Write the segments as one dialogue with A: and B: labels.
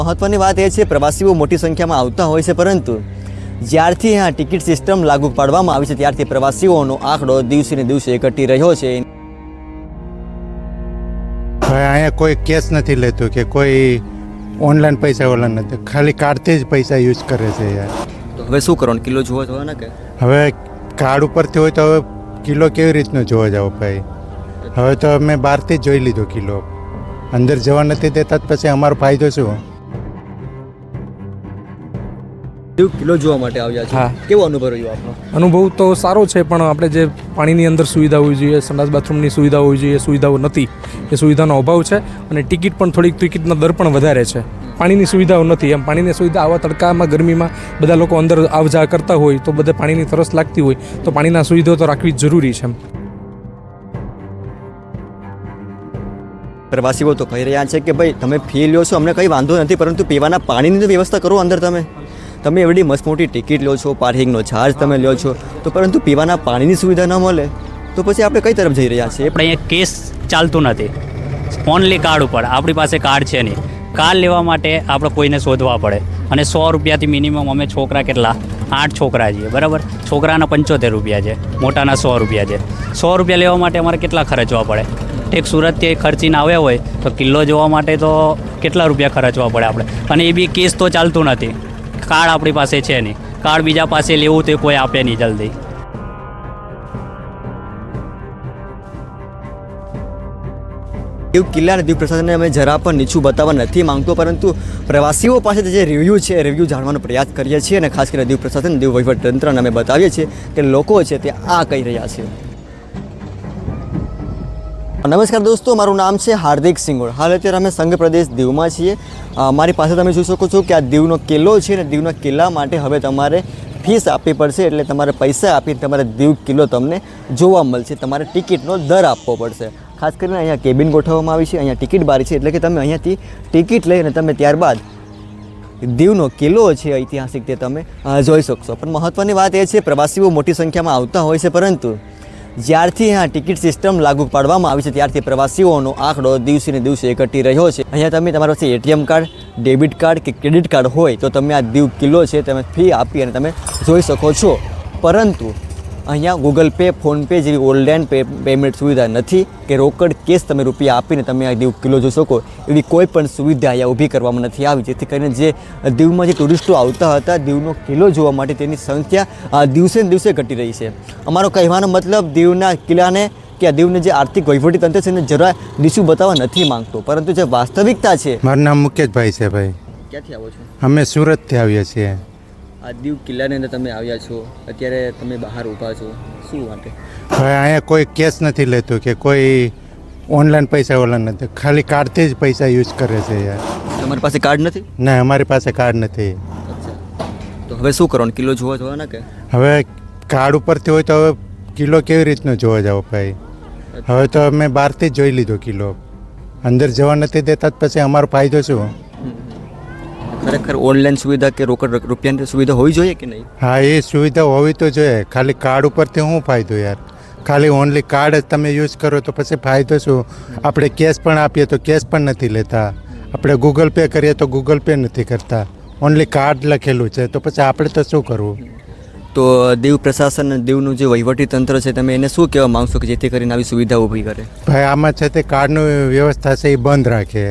A: મહત્વની વાત એ છે પ્રવાસીઓ મોટી સંખ્યામાં આવતા હોય છે પરંતુ જ્યારથી આ ટિકિટ સિસ્ટમ લાગુ પાડવામાં આવી છે ત્યારથી પ્રવાસીઓનો આંકડો દિવસે ને દિવસે ઘટી રહ્યો છે.
B: હવે અહીંયા કોઈ કેશ નથી લેતું કે કોઈ ઓનલાઈન પૈસા ઓલા નથી. ખાલી કાર્ડથી જ પૈસા યુઝ કરે છે યાર.
A: હવે શું કરવાનું કિલો જોવો જોવા ને કે?
B: હવે કાર્ડ ઉપરથી હોય તો હવે કિલો કેવી રીતનો જોવા જાવ ભાઈ? હવે તો મેં બહારથી જ જોઈ લીધો કિલો. અંદર જવા નથી દેતા પછી અમારો ફાયદો શું?
A: કેવું કિલો જોવા માટે આવ્યા છે. કેવો અનુભવ રહ્યો આપનો?
C: અનુભવ તો સારો છે પણ આપણે જે પાણીની અંદર સુવિધા હોવી જોઈએ સંડાસ બાથરૂમની સુવિધા હોવી જોઈએ સુવિધાઓ નથી. એ સુવિધાનો અભાવ છે અને ટિકિટ પણ થોડીક ટિકિટનો દર પણ વધારે છે. પાણીની સુવિધાઓ નથી. એમ પાણીની સુવિધા આવા તડકામાં ગરમીમાં બધા લોકો અંદર આવ જા કરતા હોય તો બધે પાણીની તરસ લાગતી હોય તો પાણીના સુવિધાઓ તો રાખવી જ જરૂરી છે એમ.
A: પ્રવાસીઓ તો કહી રહ્યા છે કે ભાઈ તમે ફી લ્યો છો અમને કંઈ વાંધો નથી પરંતુ પીવાના પાણીની તો વ્યવસ્થા કરો અંદર તમે. તમે એવડી મસ્ત મોટી ટિકિટ લો છો, પાર્કિંગનો ચાર્જ તમે લો છો. તો પરંતુ પીવાના પાણીની સુવિધા ન મળે. તો પછી આપણે કઈ તરફ જઈ રહ્યા છીએ?
D: આપણે અહીંયા કેસ ચાલતું નથી. ઓનલી કાર્ડ ઉપર. આપણી પાસે કાર્ડ છે નહીં. કાર્ડ લેવા માટે આપણે કોઈને શોધવા પડે. અને સો રૂપિયાથી મિનિમમ અમે છોકરા કેટલા? આઠ છોકરા છીએ. બરાબર? છોકરાના પંચોતેર રૂપિયા છે. મોટાના સો રૂપિયા છે. સો રૂપિયા લેવા માટે અમારે કેટલા ખર્ચવા પડે? ઠીક, સુરતથી ખર્ચીને આવ્યા હોય તો કિલ્લો જોવા માટે તો કેટલા રૂપિયા ખર્ચવા પડે આપણે? અને એ બી કેસ તો ચાલતું નથી. કાર્ડ આપણી પાસે છે નહીં. કાર્ડ બીજા પાસે લેવું તે કોઈ આપે નહીં જલ્દી.
A: એવું કિલ્લા અને દીવ પ્રશાસનને અમે જરા પણ નીચું બતાવવા નથી માંગતો, પરંતુ પ્રવાસીઓ પાસે જે રિવ્યૂ છે રિવ્યૂ જાણવાનો પ્રયાસ કરીએ છીએ અને ખાસ કરીને દીવ પ્રશાસન, દીવ વહીવટ તંત્રને અમે બતાવીએ છીએ કે લોકો છે તે આ કહી રહ્યા છે. નમસ્કાર દોસ્તો, મારું નામ છે હાર્દિક સિંગોળ હાલ અત્યારે અમે સંઘ પ્રદેશ દીવમાં છીએ. મારી પાસે તમે જોઈ શકો છો કે આ દીવનો કિલ્લો છે અને દીવના કિલ્લા માટે હવે તમારે ફીસ આપવી પડશે એટલે તમારે પૈસા આપીને તમારે દીવ કિલ્લો તમને જોવા મળશે. તમારે ટિકિટનો દર આપવો પડશે. ખાસ કરીને અહીંયા કેબિન ગોઠવવામાં આવી છે, અહીંયા ટિકિટ બારી છે, એટલે કે તમે અહીંયાથી ટિકિટ લઈને તમે ત્યારબાદ દીવનો કિલ્લો છે ઐતિહાસિક તે તમે જોઈ શકશો. પણ મહત્ત્વની વાત એ છે, પ્રવાસીઓ મોટી સંખ્યામાં આવતા હોય છે, પરંતુ જ્યારથી આ ટિકિટ સિસ્ટમ લાગુ પાડવામાં આવી છે, ત્યારથી પ્રવાસીઓનો આંકડો દિવસે ને દિવસે ઘટી રહ્યો છે. અહીંયા તમે તમારા પાસે એટીએમ કાર્ડ, ડેબિટ કાર્ડ કે ક્રેડિટ કાર્ડ હોય તો તમે આ દીવ કિલ્લો છે, તમે ફી આપી અને તમે જોઈ શકો છો. પરંતુ અહીંયા ગૂગલ પે ફોનપે જેવી ઓનલાઈન પેમેન્ટ સુવિધા નથી કે રોકડ કેશ તમે રૂપિયા આપીને તમે આ દીવ કિલ્લો જોઈ શકો એવી કોઈ પણ સુવિધા અહીંયા ઊભી કરવામાં નથી આવી. જેથી કરીને જે દીવમાં જે ટુરિસ્ટો આવતા હતા દીવનો કિલ્લો જોવા માટે તેની સંખ્યા દિવસે ને દિવસે ઘટી રહી છે. અમારો કહેવાનો મતલબ દીવના કિલ્લાને કે આ દીવને જે આર્થિક વહીવટી તંત્ર છે એને જરા નીચું બતાવવા નથી માંગતો. પરંતુ જે વાસ્તવિકતા છે
B: મારું નામ મુકેશભાઈ છે ભાઈ.
A: ક્યાંથી આવો છો?
B: અમે સુરતથી આવીએ છીએ.
A: આ દીવ કિલ્લાની અંદર તમે આવ્યા છો અત્યારે તમે બહાર ઊભા છો શું માટે
B: હવે અહીંયા કોઈ કેશ નથી લેતું કે કોઈ ઓનલાઈન પૈસા ઓલા નથી. ખાલી કાર્ડથી જ પૈસા યુઝ કરે છે યાર.
A: તમારી પાસે કાર્ડ નથી?
B: ના અમારી પાસે કાર્ડ નથી.
A: તો હવે શું કરવાનું કિલો જોવા જવાના કે?
B: હવે કાર્ડ ઉપરથી હોય તો હવે કિલો કેવી રીતનો જોવા જાવ ભાઈ? હવે તો અમે બહારથી જ જોઈ લીધો કિલો અંદર જવા નથી દેતા પછી અમારો ફાયદો શું?
A: ખરેખર ઓનલાઈન સુવિધા કે રોકડ રૂપિયાની સુવિધા હોવી જોઈએ કે નહીં?
B: હા એ સુવિધા હોવી તો જોઈએ. ખાલી કાર્ડ ઉપરથી શું ફાયદો યાર? ખાલી ઓનલી કાર્ડ જ તમે યુઝ કરો તો પછી ફાયદો શું? આપણે કેશ પણ આપીએ તો કેશ પણ નથી લેતા. આપણે ગૂગલ પે કરીએ તો ગૂગલ પે નથી કરતા. ઓનલી કાર્ડ લખેલું છે તો પછી આપણે તો શું કરવું?
A: તો દીવ પ્રશાસન દીવનું જે વહીવટી તંત્ર છે તમે એને શું કહેવા માંગશો કે જેથી કરીને આવી સુવિધા ઊભી કરે?
B: ભાઈ આમાં છે તે કાર્ડનું વ્યવસ્થા છે એ બંધ રાખે.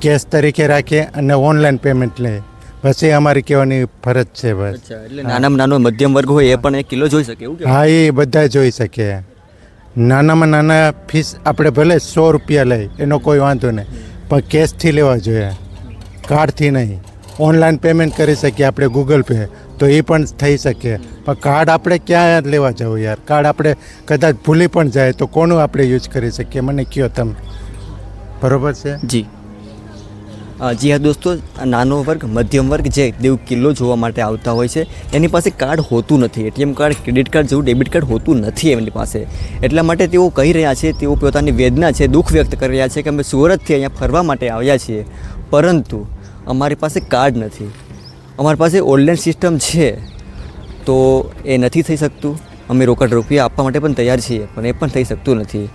B: કેશ તરીકે રાખીએ અને ઓનલાઈન પેમેન્ટ લઈએ. પછી અમારી કહેવાની ફરજ છે બસ.
A: અચ્છા એટલે નાનામાં નાનો મધ્યમ વર્ગ હોય એ પણ એક કિલો જોઈ શકે એવું
B: હા એ બધા જોઈ શકે. નાનામાં નાના ફીસ આપણે ભલે સો રૂપિયા લઈ એનો કોઈ વાંધો નહીં. પણ કેશથી લેવા જોઈએ. કાર્ડથી નહીં. ઓનલાઈન પેમેન્ટ કરી શકીએ આપણે ગૂગલ પે તો એ પણ થઈ શકે. પણ કાર્ડ આપણે ક્યાં લેવા જવું યાર? કાર્ડ આપણે કદાચ ભૂલી પણ જાય તો કોનું આપણે યુઝ કરી શકીએ? મને કયો તમે? બરોબર છે?
A: જી. જી હા દોસ્તો, નાનો વર્ગ, મધ્યમ વર્ગ જે દેવ કિલ્લો જોવા માટે આવતા હોય છે, એની પાસે કાર્ડ હોતું નથી. એટીએમ કાર્ડ, ક્રેડિટ કાર્ડ જેવું ડેબિટ કાર્ડ હોતું નથી એમની પાસે. એટલા માટે તેઓ કહી રહ્યા છે, તેઓ પોતાની વેદના છે, દુઃખ વ્યક્ત કરી રહ્યા છે કે અમે સુરતથી અહીંયા ફરવા માટે આવ્યા છીએ. પરંતુ અમારી પાસે કાર્ડ નથી. અમારી પાસે ઓનલાઈન સિસ્ટમ છે, તો એ નથી થઈ શકતું. અમે રોકડ રૂપિયા આપવા માટે પણ તૈયાર છીએ, પણ એ પણ થઈ શકતું નથી.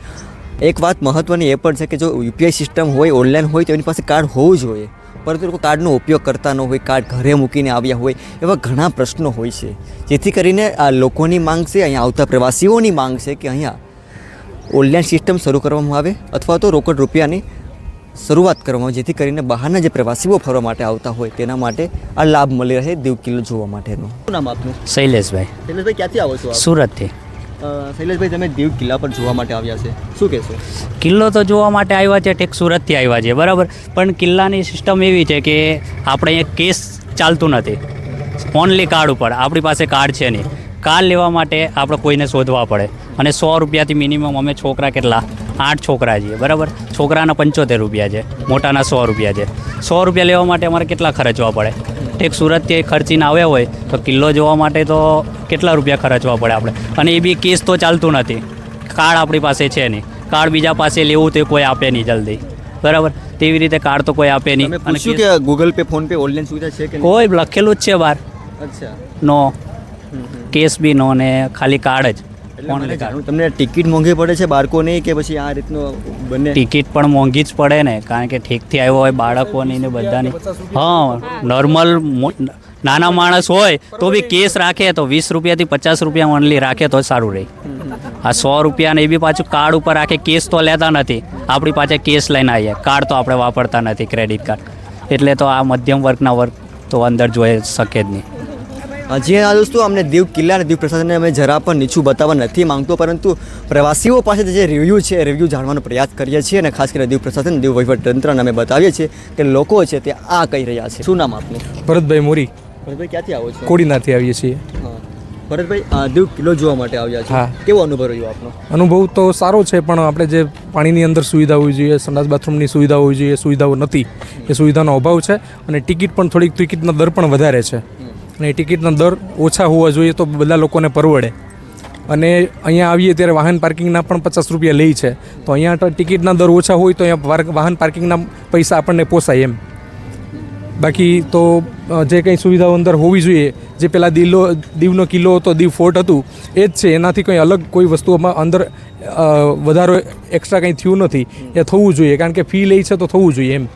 A: એક વાત મહત્ત્વની એ પણ છે કે જો યુપીઆઈ સિસ્ટમ હોય ઓનલાઈન હોય તો એની પાસે કાર્ડ હોવું જોઈએ. પરંતુ લોકો કાર્ડનો ઉપયોગ કરતા ન હોય કાર્ડ ઘરે મૂકીને આવ્યા હોય એવા ઘણા પ્રશ્નો હોય છે. જેથી કરીને આ લોકોની માંગ છે અહીંયા આવતા પ્રવાસીઓની માંગ છે કે અહીંયા ઓનલાઈન સિસ્ટમ શરૂ કરવામાં આવે અથવા તો રોકડ રૂપિયાની શરૂઆત કરવામાં આવે જેથી કરીને બહારના જે પ્રવાસીઓ ફરવા માટે આવતા હોય તેના માટે આ લાભ મળી રહે દીવ કિલ્લો જોવા માટેનો. શું નામ આપનું?
D: શૈલેષભાઈ.
A: શૈલેષભાઈ ક્યાંથી આવો છો
D: સુરતથી.
A: શૈલેષભાઈ, તમે દીવ કિલ્લા પર જોવા માટે આવ્યા છે. શું કહેશો?
D: કિલ્લો તો જોવા માટે આવ્યા છે, ઠેક સુરતથી આવ્યા છે, બરાબર. પણ કિલ્લાની સિસ્ટમ એવી છે કે આપણે અહીંયા કેસ ચાલતું નથી. ઓનલી કાર્ડ ઉપર. આપણી પાસે કાર્ડ છે નહીં. કાર્ડ લેવા માટે આપણે કોઈને શોધવા પડે. અને સો રૂપિયાથી મિનિમમ અમે છોકરા કેટલા? આઠ છોકરા છીએ, બરાબર? છોકરાના પંચોતેર રૂપિયા છે, મોટાના સો રૂપિયા છે. સો રૂપિયા લેવા માટે અમારે કેટલા ખર્ચવા પડે? ઠેક સુરતથી ખર્ચીને આવ્યા હોય તો કિલ્લો જોવા માટે તો કેટલા રૂપિયા ખર્ચવા પડે આપણે? અને એ બી કેસ તો ચાલતું નથી. કાર્ડ આપણી પાસે છે નહીં. કાર્ડ બીજા પાસે લેવું તો કોઈ આપે નહીં જલ્દી. બરાબર? તેવી રીતે કાર્ડ તો કોઈ આપે નહીં. અને
A: પૂછ્યું કે Google pay phone pay online સુવિધા છે કે
D: કોઈ લખેલું જ છે બહાર.
A: અચ્છા.
D: નો. કેસ બી નો ને ખાલી કાર્ડ જ.
A: એટલે મને તમને ટિકિટ મોંઘી પડે છે બાળકોની કે પછી આ રીતનું બંને?
D: ટિકિટ પણ મોંઘી જ પડે ને કારણ કે ઠીકથી આવ્યો હોય બાળકોની ને બધાની. હા નોર્મલ નાના માણસ હોય તો બી કેસ રાખે તો વીસ રૂપિયાથી પચાસ રૂપિયા ઓનલી રાખે તો સારું રહે. આ સો રૂપિયા ને એ બી પાછું કાર્ડ ઉપર રાખે કેસ તો લેતા નથી. આપણી પાસે કેસ લઈને આવીએ. કાર્ડ તો આપણે વાપરતા નથી ક્રેડિટ કાર્ડ. એટલે તો આ મધ્યમ વર્ગના વર્ગ તો અંદર જોઈ શકે જ નહીં.
A: જી હા દોસ્તો અમને દીવ કિલ્લા અને દીવ પ્રસાદને અમે જરા પણ નીચું બતાવવા નથી માંગતો પરંતુ પ્રવાસીઓ પાસે જે રિવ્યૂ છે રિવ્યૂ જાણવાનો પ્રયાસ કરીએ છીએ અને ખાસ કરીને દીવ પ્રશાસન દીવ વહીવટતંત્રને અમે બતાવીએ છીએ કે લોકો છે તે આ કહી રહ્યા છે. શું નામ આપનું?
C: ભરતભાઈ મોરી.
A: ભરતભાઈ ક્યાંથી આવો છો?
C: કોડીનાથી આવીએ છીએ.
A: ભરતભાઈ આ દીવ કિલ્લો જોવા માટે આવ્યા છે. કેવો અનુભવ રહ્યો આપનો?
C: અનુભવ તો સારો છે પણ આપણે જે પાણીની અંદર સુવિધા હોવી જોઈએ સંડાસ બાથરૂમની સુવિધા હોવી જોઈએ સુવિધાઓ નથી. એ સુવિધાનો અભાવ છે અને ટિકિટ પણ થોડીક ટિકિટનો દર પણ વધારે છે. અને ટિકિટના દર ઓછા હોવા જોઈએ તો બધા લોકોને પરવડે. અને અહીંયા આવીએ ત્યારે વાહન પાર્કિંગના પણ પચાસ રૂપિયા લે છે. તો અહીંયા ટિકિટના દર ઓછા હોય તો અહીંયા વાહન પાર્કિંગના પૈસા આપણને પોસાય એમ. બાકી તો જે કંઈ સુવિધાઓ અંદર હોવી જોઈએ, જે પહેલાં દિલ્લો દીવનો કિલ્લો હતો, દીવ ફોર્ટ હતું, એ જ છે. એનાથી કંઈ અલગ કોઈ વસ્તુઓમાં અંદર વધારો એક્સ્ટ્રા કંઈ થયું નથી. એ થવું જોઈએ. કારણ કે ફી લે છે તો થવું જોઈએ એમ.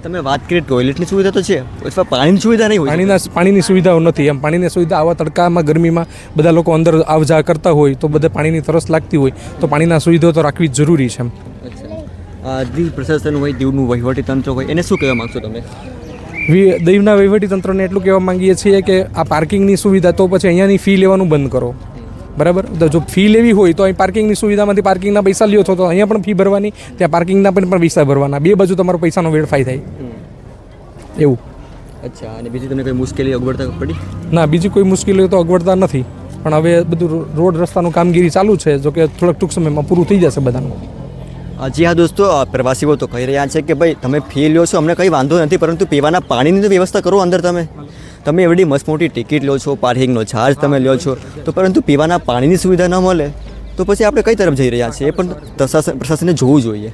A: તમે વાત કરી ટોયલેટની સુવિધા તો છે અથવા પાણીની સુવિધા નહીં હોય?
C: પાણીના પાણીની સુવિધાઓ નથી. એમ પાણીની સુવિધા આવા તડકામાં ગરમીમાં બધા લોકો અંદર આવ જા કરતા હોય તો બધા પાણીની તરસ લાગતી હોય તો પાણીના સુવિધાઓ તો રાખવી જ જરૂરી છે એમ.
A: દીવ પ્રશાસન હોય દીવનું વહીવટી તંત્ર હોય એને શું કહેવા માંગશો તમે?
C: વી- દીવના વહીવટી તંત્રને એટલું કહેવા માંગીએ છીએ કે આ પાર્કિંગની સુવિધા તો પછી અહીંયાની ફી લેવાનું બંધ કરો. બરાબર? તો જો ફી લેવી હોય તો અહીં પાર્કિંગની સુવિધામાંથી પાર્કિંગના પૈસા લ્યો છો તો અહીંયા પણ ફી ભરવાની ત્યાં પાર્કિંગના પણ પણ પૈસા ભરવાના. બે બાજુ તમારો પૈસાનો વેડફાઈ થાય. એવું.
A: અચ્છા અને બીજી તમને કોઈ મુશ્કેલી અગવડતા પડી?
C: ના બીજી કોઈ મુશ્કેલીઓ તો અગવડતા નથી. પણ હવે બધું રોડ રસ્તાનું કામગીરી ચાલુ છે જો કે થોડાક ટૂંક સમયમાં પૂરું થઈ જશે બધાનું.
A: જી હા દોસ્તો પ્રવાસીઓ તો કહી રહ્યા છે કે ભાઈ, તમે ફી લ્યો છો, અમને કંઈ વાંધો નથી, પરંતુ પીવાના પાણીની તો વ્યવસ્થા કરો અંદર તમે. તમે એવડી મસ્ત મોટી ટિકિટ લો છો, પાર્કિંગનો ચાર્જ તમે લ્યો છો, તો પરંતુ પીવાના પાણીની સુવિધા ન મળે, તો પછી આપણે કઈ તરફ જઈ રહ્યા છીએ? એ પણ પ્રશાસન પ્રશાસને જોવું જોઈએ.